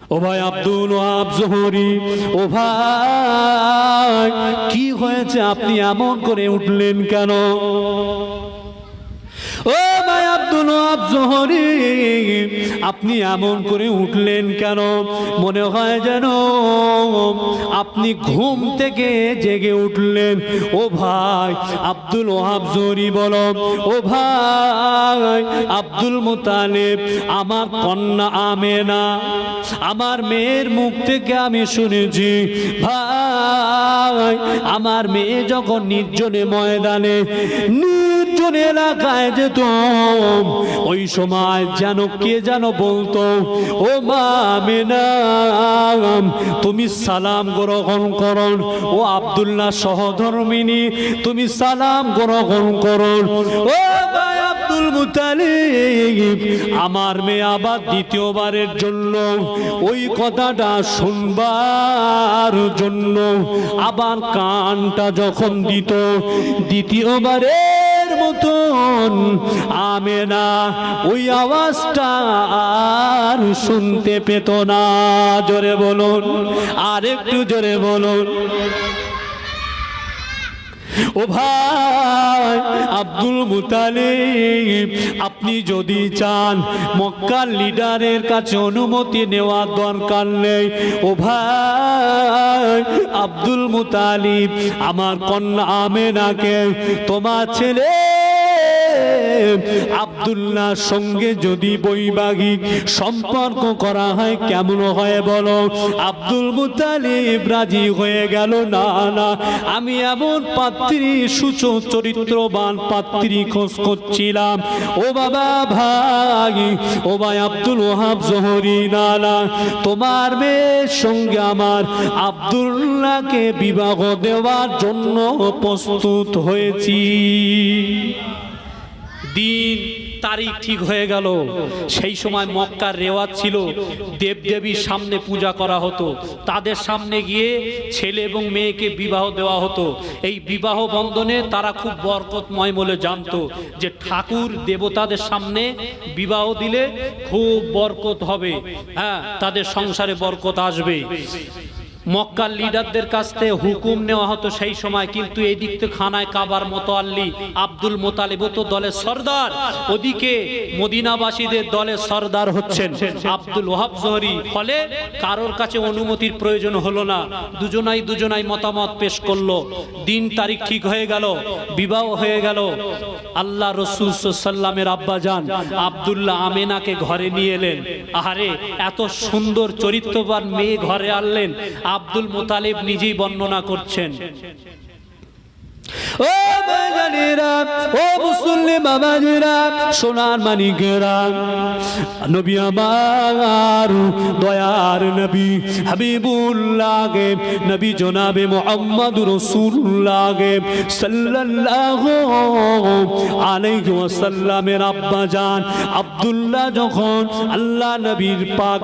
ও ভাই আব্দুল ওয়াহাব জোহরি ও ভাই কি হয়েছে আপনি এমন করে উঠলেন কেন? ওয়াহাব আপনি এমন করে উঠলেন কেন? মনে হয় যেন আপনি ঘুম থেকে জেগে উঠলেন। ও ভাই, আব্দুল ওয়াহাব জোহরি বলো। ও ভাই, আব্দুল মোতালেব, আমার কন্যা আমেনা, আমার মেয়ের মুখ থেকে আমি শুনেছি। ভাই, আমার মেয়ে যখন নির্জনে ময়দানে নির্জন এলাকায় যেত ওই সময় যেন কে যেন বলতো, ও মা মেনা তুমি সালাম গ্রহণ করন। ও আবদুল্লাহ সহধর্মিনী, তুমি সালাম গ্রহণ করন। ও আব্দুল মুতালিব। আমার মেয়ে আবার দ্বিতীয়বারের জন্য ওই কথাটা শুনবার জন্য আবার কানটা যখন দিত, দ্বিতীয়বারের মতন আমে না ওই আওয়াজটা আর শুনতে পেত না। জোরে বলুন আর একটু জোরে বলুন। ও ভাই, আব্দুল মুতালিব, আপনি যদি চান মক্কার লিডারের কাছে অনুমতি নেওয়ার দরকার নেই। ও ভাই, আব্দুল মুতালিব, আমার কন্যা আমেনাকে, তোমার ছেলে আব্দুল্লাহ সঙ্গে যদি বৈবাহিক সম্পর্ক করা হয়, কেমন হয় বলো? আব্দুল মুতালিব রাজি হয়ে গেল, না না, আমি এমন পাত্রী সুচ চরিত্রবান পাত্রী খোঁজ করছিলাম। ও বাবা ভাই, ও ভাই আব্দুল ওহাব জহরি, না না, তোমার মেয়ের সঙ্গে আমার আব্দুল্লাহকে বিবাহ দেওয়ার জন্য প্রস্তুত হয়েছি। দিন, তারিখ ঠিক হয়ে গেল। সেই সময় মক্কার রেওয়াজ ছিল, দেবদেবীর সামনে পূজা করা হতো। তাদের সামনে গিয়ে ছেলে এবং মেয়েকে বিবাহ দেওয়া হতো। এই বিবাহ বন্ধনে তারা খুব বরকতময় বলে জানতো যে ঠাকুর দেবতাদের সামনে বিবাহ দিলে খুব বরকত হবে। হ্যাঁ তাদের সংসারে বরকত আসবে। মক্কার লিডারদের কাছ থেকে হুকুম নেওয়া হতো সেই সময়, কিন্তু এদিক থেকে খানায় কাবার মোতাল্লি, আব্দুল মোতালেব তো দলের সর্দার। ওদিকে মদিনাবাসীদের দলের সর্দার হচ্ছেন আব্দুল ওহাব জহরি। ফলে কারোর কাছে অনুমতির প্রয়োজন হলো না। দুজনাই দুজনাই মতামত পেশ করল। দিন তারিখ ঠিক হয়ে গেল, বিবাহ হয়ে গেল। আল্লাহ রসুল সাল্লামের আব্বা যান আবদুল্লাহ আমেনাকে ঘরে নিয়ে এলেন। আহারে, এত সুন্দর চরিত্রবান মেয়ে ঘরে আনলেন। আব্দুল মোতালেব নিজেই বর্ণনা করছেন। ও বাঙালিরা, ও বাবাজিরা সোনার মানিকেরা, নবী আমার দয়ার নবী নবী জনাবে মোহাম্মদ আলাইহি ওয়াসাল্লামের আব্বা জান আব্দুল্লাহ যখন আল্লাহ নবীর পাক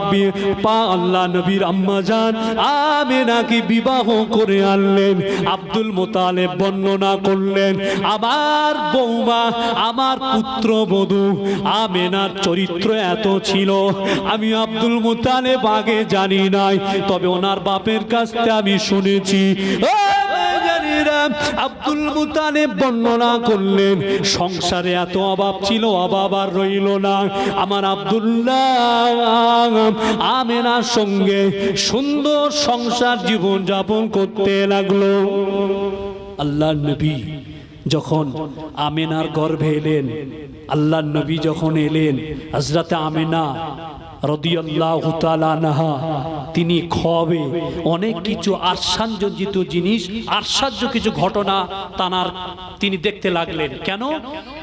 পা আল্লাহ নবীর আম্মা জান আমেনাকে বিবাহ করে আনলেন। আব্দুল মোতালেব বর্ণনা করলেন, আমার বৌমা, আমার পুত্র বধূ আমেনার চরিত্র এত ছিল। আমি আব্দুল মুতালে আগে জানি নাই, তবে ওনার বাপের কাছ থেকে আমি শুনেছি। আব্দুল মুতালেব বর্ণনা করলেন, সংসারে এত অভাব ছিল, অভাব আর রইল না। আমার আব্দুল্লাহ আমেনার সঙ্গে সুন্দর সংসার জীবন যাপন করতে লাগল। আল্লাহ নবী যখন আমেনার গর্ভে এলেন আল্লাহ নবী যখন এলেন হজরতে আমেনা তিনি খবে অনেক কিছু আশ্চর্যজিত জিনিস, আশ্চর্য কিছু ঘটনা তানার তিনি দেখতে লাগলেন। কেন?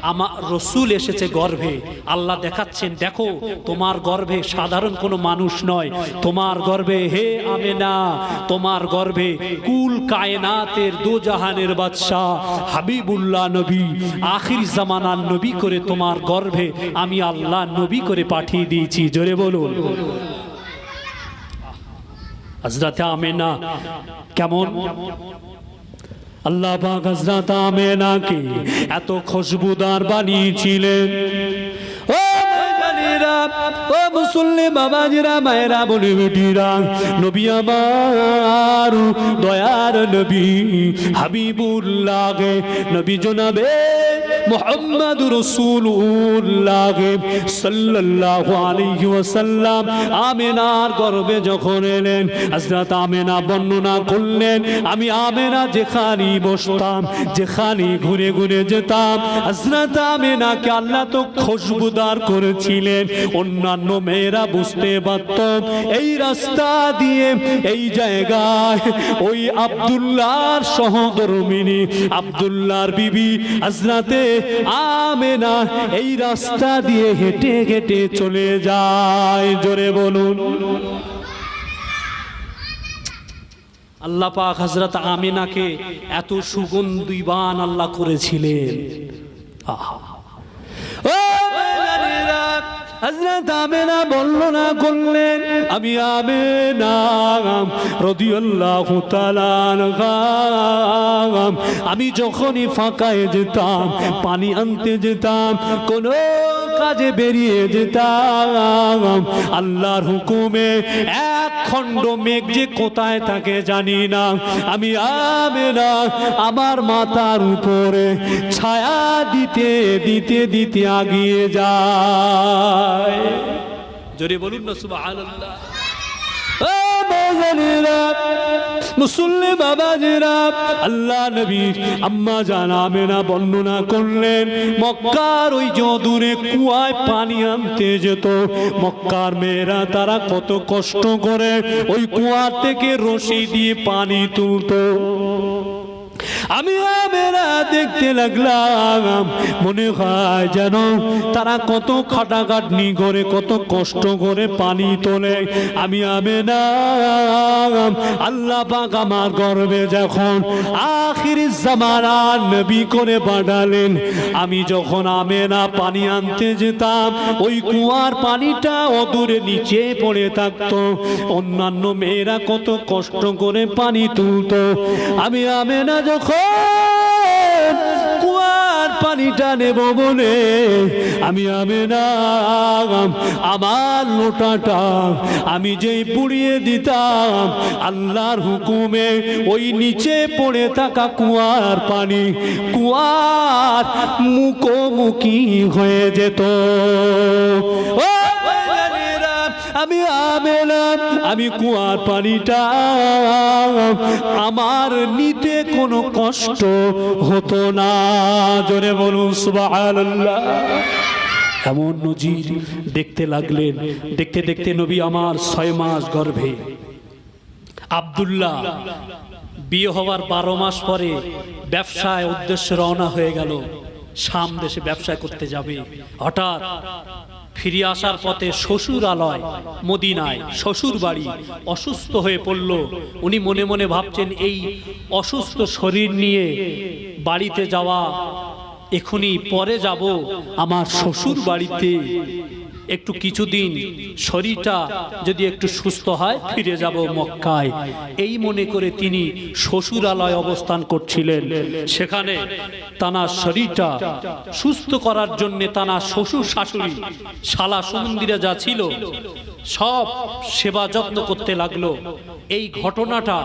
আমার রসুল এসেছে গর্ভে। আল্লাহ দেখাচ্ছেন, দেখো, তোমার গর্ভে সাধারণ কোনো মানুষ নয়। তোমার গর্ভে হে আমেনা, তোমার গর্ভে কুল কায়নাতের দো জাহানের বাদশাহ, হাবিবুল্লাহ নবী, আখির জামানার নবী করে তোমার গর্ভে আমি আল্লাহ নবী করে পাঠিয়ে দিয়েছি। জোরে বলুন। হজরত আমেনা কেমন? আল্লাহ পাক হজরত আমেনাকে এত খুশবুদার বানিয়েছিলেন। ও ও মুসল্লি বাবাজিরা, মায়েরা বলে বেটিরা, নবী আমার দয়ার নবী হাবিবুল্লাহ নবী জনাবে মোহাম্মদ রসুল্লাহ সাল্লাল্লাহু আলাইহি ওয়াসাল্লাম। আমেনার গর্বে যখন এলেন, হযরত আমেনা বর্ণনা করলেন, আমি আমেনা যেখানে বসতাম যেখানে ঘুরে ঘুরে যেতাম, হযরত আমেনাকে আল্লাহ তো খুশবুদার করেছিলেন। অন্যান্য মেয়েরা বুঝতে পারত এই রাস্তা দিয়ে, এই জায়গায় ওই আব্দুল্লাহর সহধর্মিনী, আব্দুল্লাহর বিবি হযরতে আমেনা এই রাস্তা দিয়ে হেঁটে হেঁটে চলে যায়। জোরে বলুন। আল্লাহ পাক হজরত আমিনাকে এত সুগন্ধিবান আল্লাহ করেছিলেন। আহা। হযরত আমেনা বর্ণনা করলেন আমি আমেনা রাদিয়াল্লাহু তাআলা আমি যখনই ফাঁকায় যেতাম, পানি আনতে যেতাম, কোন কাজে বেরিয়ে যেতাম। আল্লাহর হুকুমে এক খণ্ড মেঘ যে কোথায় থাকে জানি না। আমি আমেনা, আমার মাথার উপরে ছায়া দিতে দিতে দিতে আগিয়ে যায়। জোরে বলুন না, সুবহানাল্লাহ। বর্ণনা করলেন, মক্কার ওই যে কুয়ায় পানি আনতে যেত, মক্কার মেয়েরা তারা কত কষ্ট করে ওই কুয়া থেকে রশি দিয়ে পানি তুলতো। আমি আমেরা দেখতে লাগলাম, মনে হয় যেন তারা কত খাটাখাটনি করে, কত কষ্ট করে পানি তোলে। আমি আমেনা আল্লাহ পাক আমার গর্বে যখন আখির জামানার নবী করে পাঠালেন, আমি যখন আমেনা পানি আনতে যেতাম, ওই কুয়ার পানিটা অদূরে নিচে পড়ে থাকতো। অন্যান্য মেয়েরা কত কষ্ট করে পানি তুলতো। আমি আমেনা যখন কুয়ার পানিটা নেব বলে আমি আমেনা আমার লোটাটা আমি যেই পুড়িয়ে দিতাম, আল্লাহর হুকুমে ওই নিচে পড়ে থাকা কুয়ার পানি কুয়ার মুখোমুখি হয়ে যেত। ও আমি আমেলাম আমি কুয়ার পানিটা। আমার নিতে কোনো কষ্ট হতো না। জোরে বলুন, সুবহানাল্লাহ। এমন নজির দেখতে লাগলেন, দেখতে দেখতে নবী আমার ছয় মাস গর্ভে। আবদুল্লাহ, বিয়ে হওয়ার বারো মাস পরে ব্যবসায় উদ্দেশ্যে রওনা হয়ে গেল। শাম দেশে ব্যবসা করতে যাবে। হঠাৎ ফিরে আসার পথে শ্বশুর আলয়, মদিনায় শ্বশুর বাড়ি অসুস্থ হয়ে পড়ল। উনি মনে মনে ভাবছেন, এই অসুস্থ শরীর নিয়ে বাড়িতে যাওয়া এখনই পরে যাব আমার শ্বশুর বাড়িতে। একটু কিছুদিন শরীরটা যদি একটু সুস্থ হয়, ফিরে যাব মক্কায়। এই মনে করে তিনি শ্বশুরালয় অবস্থান করছিলেন। সেখানে তানার শরীরটা সুস্থ করার জন্য তানার শ্বশুর শাশুড়ি শালা সুমন্দিরে যা ছিল, সব সেবা যত্ন করতে লাগল। এই ঘটনাটা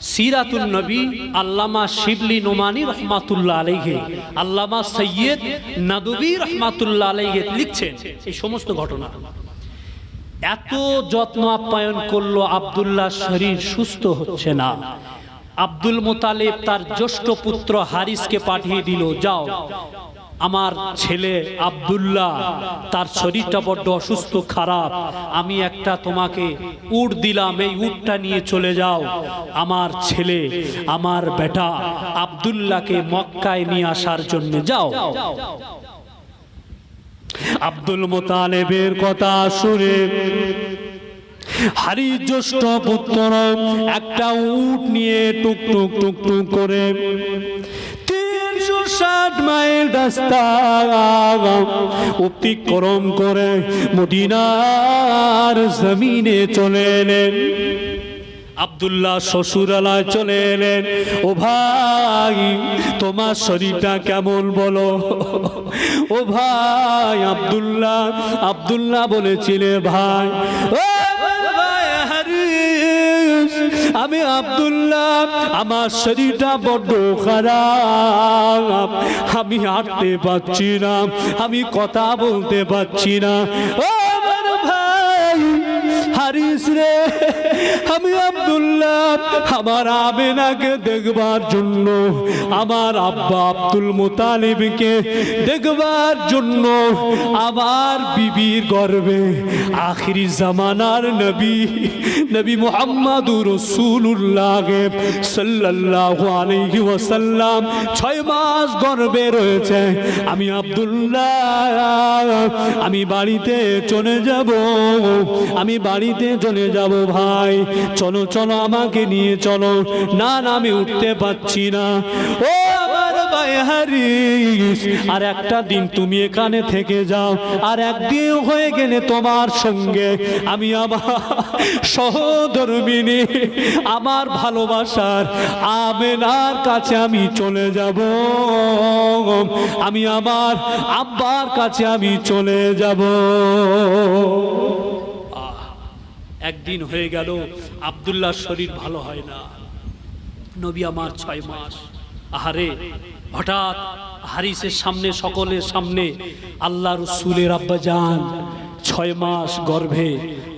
সিরাতুল নবী আল্লামা শিবলি নোমানি রহমাতুল্লাহ আলাইহে। আল্লামা সৈয়দ নাদুবি রহমাতুল্লাহ আলাইহে লিখছেন এই সমস্ত ঘটনা। এত যত্ন আপ্যায়ন করল আব্দুল্লাহ শরীর সুস্থ হচ্ছে না। আব্দুল মোতালেব তার জ্যেষ্ঠ পুত্র হারিসকে পাঠিয়ে দিল, যাও। আমার ছেলে আব্দুল্লাহ, তার শরীরটা বড্ড অসুস্থ, খারাপ। আমি একটা তোমাকে উট দিলাম, এই উটটা নিয়ে চলে যাও। আমার ছেলে, আমার বেটা আব্দুল্লাহকে মক্কায় নিয়ে আসার জন্য যাও। আব্দুল মোতালেবের কথা শুনে হারি জ্যেষ্ঠ পুত্র একটা উট নিয়ে টুক টুক টুক টুক করে ষাট মাইল রাস্তা অতিক্রম করে মদিনার জমিনে চলে এলেন। আবদুল্লাহ শ্বশুরালয় চলে এলেন। ও ভাই, তোমার শরীরটা কেমন বলো? ও ভাই, আবদুল্লাহ আবদুল্লাহ বলেছিলে, ভাই, ও আমি আবদুল্লাহ, আমার শরীরটা বড্ড খারাপ। আমি হাঁটতে পারছি না, আমি কথা বলতে পারছি না। ও হারিস রে। আমি আব্দুল্লাহ, আমার আমেনাকে দেখবার জন্য, আমার আব্বা আব্দুল মুতালিবকে দেখবার জন্য, আমার বিবির গর্বে আখিরি জামানার নবী নবী মুহাম্মাদুর রাসূলুল্লাহ সাল্লাল্লাহু আলাইহি ওয়াসাল্লাম ছয় মাস গর্বে রয়েছে। আমি আব্দুল্লাহ, আমি বাড়িতে চলে যাব, আমি বাড়িতে চলে যাব ভাই। চলো চলো, আমাকে নিয়ে চলো। না না, আমি উঠতে পারছি না। ও আমার ভাই হারিস, আর একটা দিন তুমি এখানে থেকে যাও। আর একদিন হয়ে গেলে তোমার সঙ্গে আমি আমার সহধর্মিনী, আমার ভালোবাসার আমেনার কাছে আমি চলে যাব। আমি আমার আব্বার কাছে আমি চলে যাব। একদিন হয়ে গেল, আবদুল্লাহ শরীর ভালো হয় না। নবী আমার ছয় মাস। আহারে, হঠাৎ হারিসের সামনে, সকলের সামনে আল্লাহ রসুলের আব্বা যান ছয় মাস গর্ভে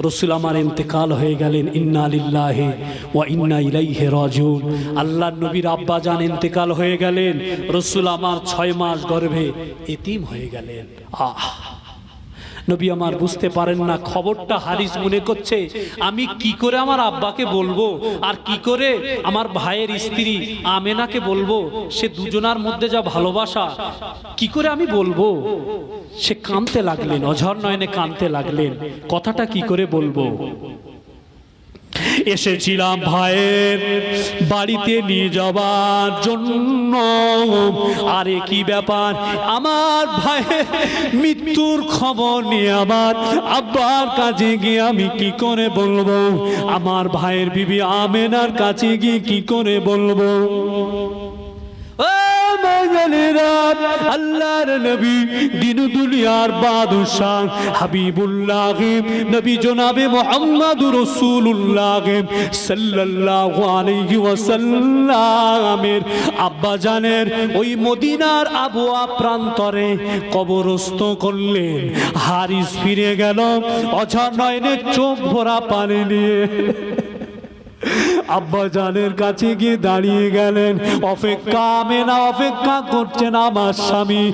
রসুল আমার ইন্তেকাল হয়ে গেলেন, ইন্না লিল্লাহে ওয়া ইন্না ইলাইহে রাজিউন। আল্লাহ নবীর আব্বা যান ইন্তেকাল হয়ে গেলেন, রসুল আমার ছয় মাস গর্ভে এতিম হয়ে গেলেন। আহ! নবী আমার বুঝতে পারেন না, খবরটা হারিস মনে করছে, আমি কি করে আমার আব্বাকে বলব? আর কি করে আমার ভাইয়ের স্ত্রী আমেনাকে বলব? সে দুজনার মধ্যে যা ভালোবাসা, কি করে আমি বলব? সে কাঁদতে লাগলেন, অঝর নয়নে কাঁদতে লাগলেন, কথাটা কি করে বলব? এসেছিলাম ভাইয়ের বাড়িতে নিয়ে যাবার জন্য। আরে কি ব্যাপার? আমার ভাইয়ের মৃত্যুর খবর নিয়ে আমার আব্বার কাছে গিয়ে আমি কি করে বলব? আমার ভাইয়ের বিবি আমেনার কাছে গিয়ে কি করে বলব? ও আল্লাহর নবী, দিন দুনিয়ার বাদশাহ, হাবিবুল্লাহ, নবী জনাবে মোহাম্মদ রসুল্লাহ সাল্লাল্লাহু আলাইহি ওয়াসাল্লামের আব্বা জানের ওই মদিনার আবহাওয়া প্রান্তরে কবরস্থ করলেন। হারিস ফিরে গেল, অঝর নয়নের চোখ ভরা পানি নিয়ে। আব্বা জানের কাছে গিয়ে দাঁড়িয়ে গেলেন। অপেক্ষা মেনা অপেক্ষা করছেন আমার স্বামী।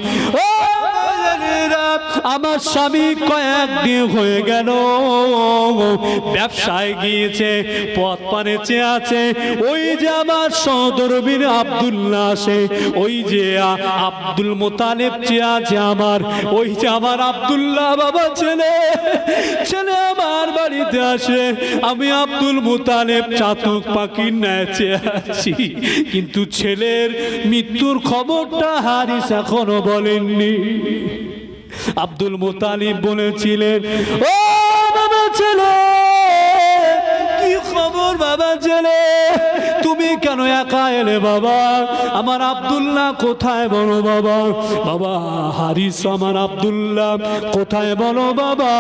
ও আমার স্বামী কয়েকদিন হয়ে গেল। ব্যবসায় গিয়েছে, পথ পানে চেয়ে আছে। ওই যে আমার সদরবিন আব্দুল্লাহ আসে, ওই যে আব্দুল মোতালেব চেয়ে আছে আমার। ওই যে আমার আব্দুল্লাহ বাবা ছেলে ছেলে আমার বাড়িতে আসে। আমি আব্দুল মুতালেব চাতক পাখির ন্যাচে আছি। কিন্তু ছেলের মৃত্যুর খবরটা হারিস এখনও বলেননি। আব্দুল মুতালিব বলেছিলেন ও বাবা ছেলে কি খবর বাবা ছেলে? তুমি কেন একা এলে বাবা? আমার আব্দুল্লাহ কোথায় বলো বাবা? বাবা, হারিস আমার আব্দুল্লাহ, কোথায় বলো বাবা?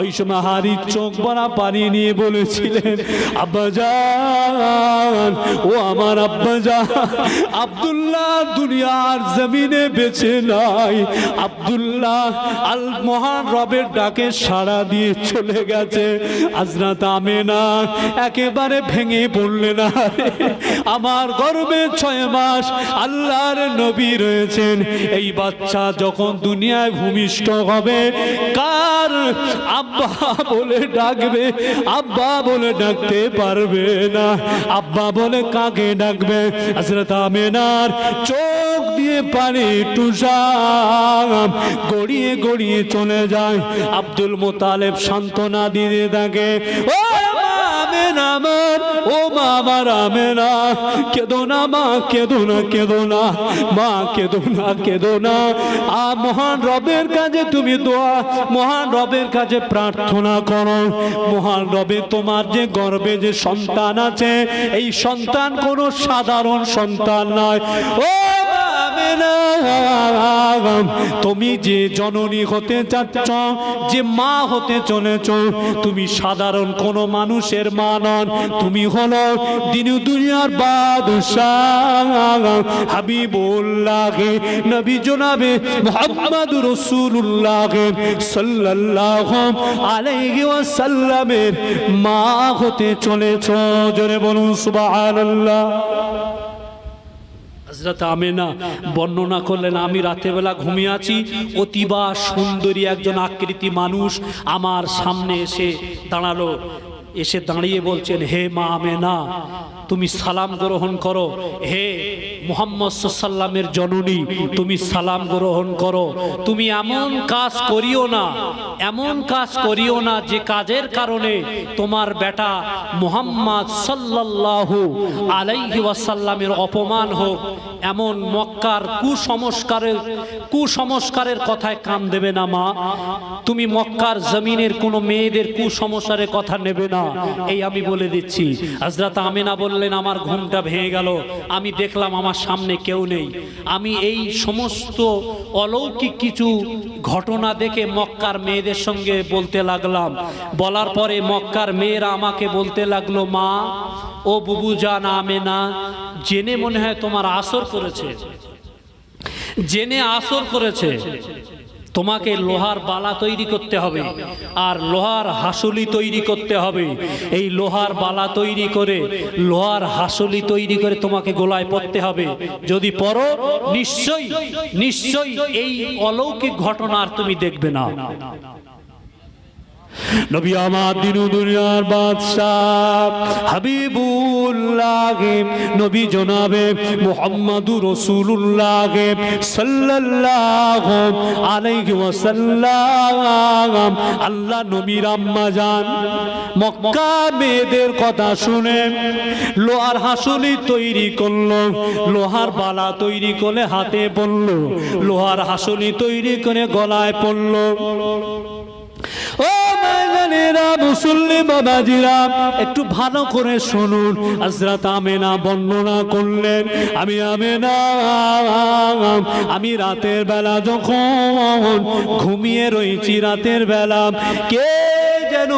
ওই সময় হারিস চোখ বড়া পানি নিয়ে বলেছিলেন আব্বাজান ও আমার আব্বাজান আব্দুল্লাহ দুনিয়ার জমিনে বেঁচে নাই। আব্দুল্লাহ আল মহান রবের ডাকে সাড়া দিয়ে চলে গেছে। আজরাত আমেনা একেবারে ভেঙে পড়লে না আমার গর্বে ছয় মাস আল্লাহর নবী রয়েছেন। এই বাচ্চা যখন দুনিয়ায় ভূমিষ্ঠ হবে, কার আব্বা বলে ডাকবে? আব্বা বলে ডাকতে পারবে না। আব্বা বলে কাকে ডাকবে? হযরত আমেনার চোখ দিয়ে পানি টুসাম গড়িয়ে গড়িয়ে চলে যায়। আব্দুল মোতালেব সান্ত্বনা দিয়ে থাকে, ও আমেন আমার, ও মা আমার আমেনা কেদো না মা কেদো না কেদো না মা কেদো না কেদো না আ মহান রবের কাছে তুমি দোয়া, মহান রবের কাছে প্রার্থনা করো। মহান রবে, তোমার যে গর্বে যে সন্তান আছে, এই সন্তান কোনো সাধারণ সন্তান নয়। ও মা আমেনা, তুমি যে জননী হতে চাচ্ছ যে মা হতে চলেছ তুমি সাধারণ কোন মানুষের মা নন। তুমি হলো দিন দুনিয়ার বাদশাহ। হাবিবুল্লাহ নবী জনাবে মোহাম্মদ রসুল্লাহ সাল্লাল্লাহু আলাইহি ওয়াসাল্লামের মা হতে চলেছ। জোরে বলুন সুবহানাল্লাহ। হজরত আমেনা বর্ণনা করলেন, আমি রাতেবেলা ঘুমিয়ে আছি। অতিবা সুন্দরী একজন আকৃতি মানুষ আমার সামনে এসে দাঁড়াল। এসে দাঁড়িয়ে বলছেন, হে মা আমেনা, তুমি সালাম গ্রহণ করো। হে মোহাম্মদ সাল্লামের জননী, তুমি সালাম গ্রহণ করো। তুমি এমন কাজ করিও না, এমন কাজ করিও না যে কাজের কারণে তোমার বেটা মোহাম্মদ সাল্লাল্লাহু আলাইহি ওয়াসাল্লামের অপমান হোক। এমন মক্কার কুসংস্কারের কুসংস্কারের কথায় কান দেবে না মা। তুমি মক্কার জমিনের কোনো মেয়েদের কুসংস্কারের কথা নেবে না। এই আমি বলে দিচ্ছি। হজরত আমিনা বললেন, আমার ঘুমটা ভেঙে গেল। আমি দেখলাম আমার সামনে কেউ নেই। আমি এই সমস্ত অলৌকিক কিছু ঘটনা দেখে মক্কার মেয়েদের সঙ্গে বলতে লাগলাম। বলার পরে মক্কার মেয়েরা আমাকে বলতে লাগল, মা, ও বুবু জান আমেনা, জেনে মনে হয় তোমার আসর করেছে। জেনে আসর করেছে। তোমাকে লোহার বালা তৈরি করতে হবে আর লোহার হাসুলি তৈরি করতে হবে। এই লোহার বালা তৈরি করে লোহার হাসুলি তৈরি করে তোমাকে গোলায় পড়তে হবে। যদি পরো নিশ্চয়ই নিশ্চয়ই এই অলৌকিক ঘটনা আর তুমি দেখবে না। নবী আমার দিনু দুনিয়ার বাদশাহ হাবিবুল্লাহ নবী জনাবে মুহাম্মাদুর রাসূলুল্লাহ সাল্লাল্লাহু আলাইহি ওয়াসাল্লাম। আল্লাহ নবীর আম্মা জান মক্কা মেয়েদের কথা শুনে লোহার হাসুলি তৈরি করল, লোহার বালা তৈরি করে হাতে পড়ল, লোহার হাসুলি তৈরি করে গলায় পড়ল। ও মাইজানেরা মুসল্লি বাবাজিরা, একটু ভালো করে শুনুন। হজরত আমেনা বর্ণনা করলেন, আমি আমেনা, আমি রাতের বেলা যখন ঘুমিয়ে রয়েছি রাতের বেলা, কে যেন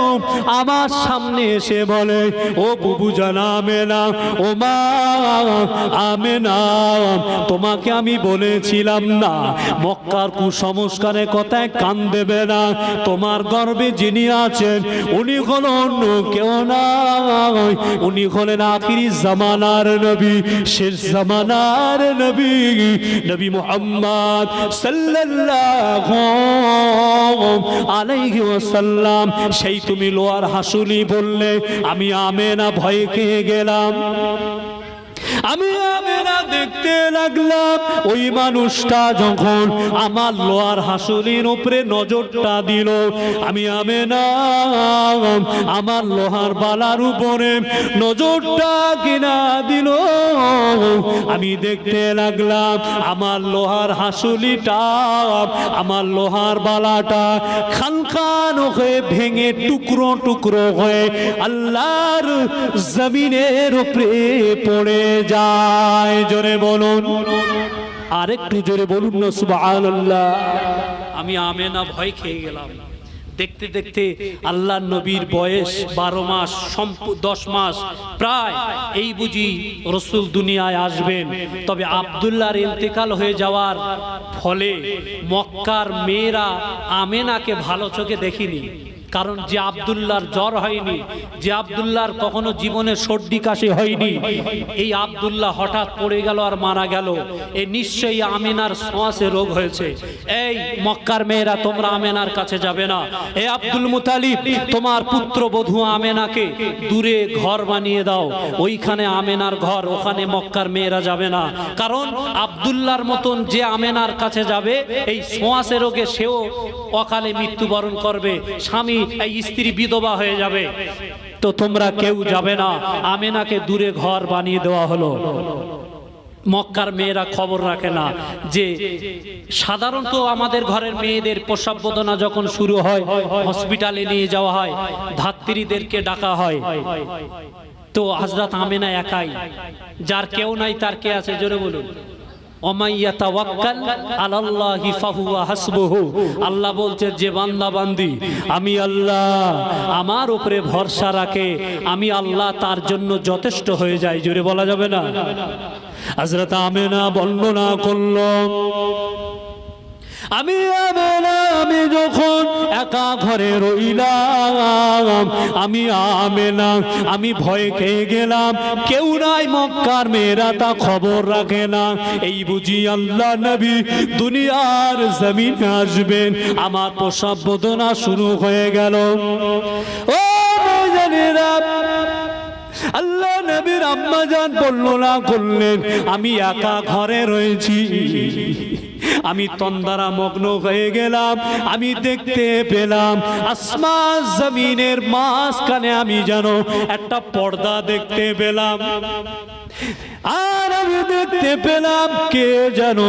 আমার সামনে এসে বলে, ও বুবু জানা আমেনা, ও মা আমেনা, তোমাকে আমি বলেছিলাম না, মক্কার কুসংস্কারের কথায় কান দেবে না। তোমার গর্বে যিনি আছেন, উনি হল অন্য কেউ না উনি হলেন আখিরি জামানার নবী, শেষ জামানার নবী নবী মোহাম্মদ সাল্লাল্লাহু আলাইহি ওয়াসাল্লাম। সেই তুমি লোয়ার হাসুলি বললে আমি আমেনা ভয় খেয়ে গেলাম। আমি আমেনা দেখতে লাগলাম, ওই মানুষটা যখন আমার লোয়ার হাসুলির উপরে নজরটা দিল, আমি আমেনা, আমার লোহার বালার উপরে নজরটা কিনা দিল। আমি দেখতে লাগলাম, আমার লোহার হাসুলিটা আমার লোহার বালাটা খান খান হয়ে ভেঙে টুকরো টুকরো হয়ে আল্লাহর জমিনের উপরে পড়ে যায়, জোরে বলুন। আরেকটু জোরে বলুন না, সুবহানাল্লাহ। আমি আমেনা ভয় খেয়ে গেলাম। দেখতে দেখতে আল্লাহ নবীর বয়স বারো মাস দশ মাস, প্রায় এই বুঝি রসুল দুনিয়ায় আসবেন। তবে আবদুল্লাহর ইন্তেকাল হয়ে যাওয়ার ফলে মক্কার মেয়েরা আমেনাকে ভালো চোখে দেখিনি। কারণ যে আবদুল্লাহর জ্বর হয়নি, যে আবদুল্লাহর কখনো জীবনে সর্দি কাশি হয়নি, এই আবদুল্লাহ হঠাৎ পড়ে গেল আর মারা গেল। এ নিশ্চয়ই আমিনার শ্বাসে রোগ হয়েছে। এই মক্কার মেয়েরা, তোমরা আমেনার কাছে যাবে না। এ আব্দুল মুতালিব, তোমার পুত্র বধূ আমেনাকে দূরে ঘর বানিয়ে দাও। ওইখানে আমেনার ঘর, ওখানে মক্কার মেয়েরা যাবে না। কারণ আব্দুল আবদুল্লার মতন যে আমেনার কাছে যাবে, এই সোঁয়াশে রোগে সেও অকালে মৃত্যুবরণ করবে। স্বামী এই স্ত্রী বিধবা হয়ে যাবে। তো তোমরা কেউ যাবে না। আমেনাকে দূরে ঘর বানিয়ে দেওয়া হলো। মক্কার মেয়েরা খবর রাখে না যে সাধারণত আমাদের ঘরের মেয়েদের প্রসাব বেদনা যখন শুরু হয়, হসপিটালে নিয়ে যাওয়া হয়, ধাত্রীদেরকে ডাকা হয়। তো হজরত আমেনা একাই। যার কেউ নাই, তার কে আছে? জোরে বলুন। আল্লাহ বলছে, যে বান্দা বান্দি, আমি আল্লাহ আমার উপরে ভরসা রাখে, আমি আল্লাহ তার জন্য যথেষ্ট হয়ে যায় জোরে বলা যাবে না? হাজরত আমেনা বর্ণনা করল আমি আমি যখন একা ঘরে রইলাম, আমি আমেনা আমি ভয় খেয়ে গেলাম। কেউ নাই মক্কার মেয়েরা, তা খবর রাখে না। এই বুঝি আল্লাহ নবী দুনিয়ার জমিন আসবেন। আমার প্রসব বেদনা শুরু হয়ে গেল। ও আল্লাহ নবীর আম্মা জান বলল না করলেন, আমি একা ঘরে রয়েছি। আমি তন্দারা মগ্ন হয়ে গেলাম, আমি দেখতে পেলাম আসমান জমিনের মাঝখানে আমি যেন একটা পর্দা দেখতে পেলাম। আর আমি দেখতে পেলাম কে যেন?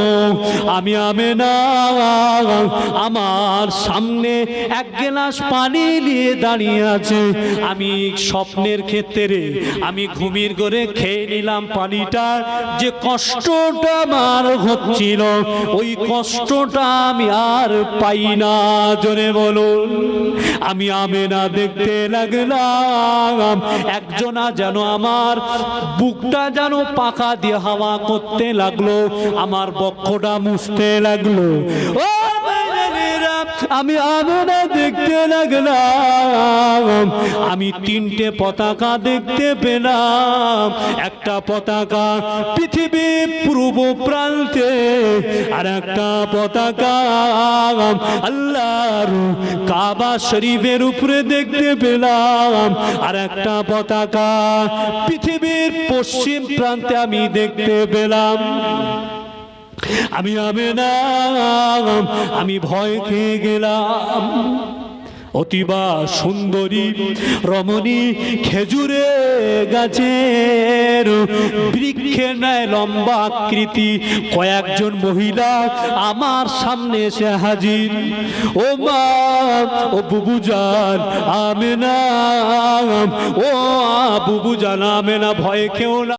আমি আমে না আমার সামনে এক গ্লাস পানি নিয়ে দাঁড়িয়ে আছে। আমি স্বপ্নের ক্ষেত্রে, আমি ঘুমির করে খেয়ে নিলাম পানিটা। যে কষ্টটা আমার হচ্ছিল, ওই কষ্টটা আমি আর পাই না। জনে বলুন, আমি আমেনা দেখতে লাগলাম। একজনা যেন আমার বুকটা যেন পাকা দিয়ে হাওয়া করতে লাগল, আমার বক্ষটা মুছতে লাগল। ও আমি আমেনা দেখতে লাগলাম। আমি তিনটে পতাকা দেখতে পেলাম। একটা পতাকা পৃথিবীর পূর্ব প্রান্তে, আর একটা পতাকা আল্লাহর কাবা শরীফের উপরে দেখতে পেলাম। আর একটা পতাকা পৃথিবীর পশ্চিম প্রান্তে আমি দেখতে পেলাম। আমি আমি না আমি ভয় খেয়ে গেলাম। অতিবা সুন্দরী রমণী খেজুরে গাছের বৃক্ষের ন্যায় লম্বা আকৃতি। কয়েকজন মহিলা আমার সামনে এসে হাজির। ও মা, ও বুবু জান আমেনা ও বুবু জান আমেনা, ভয় খেও না।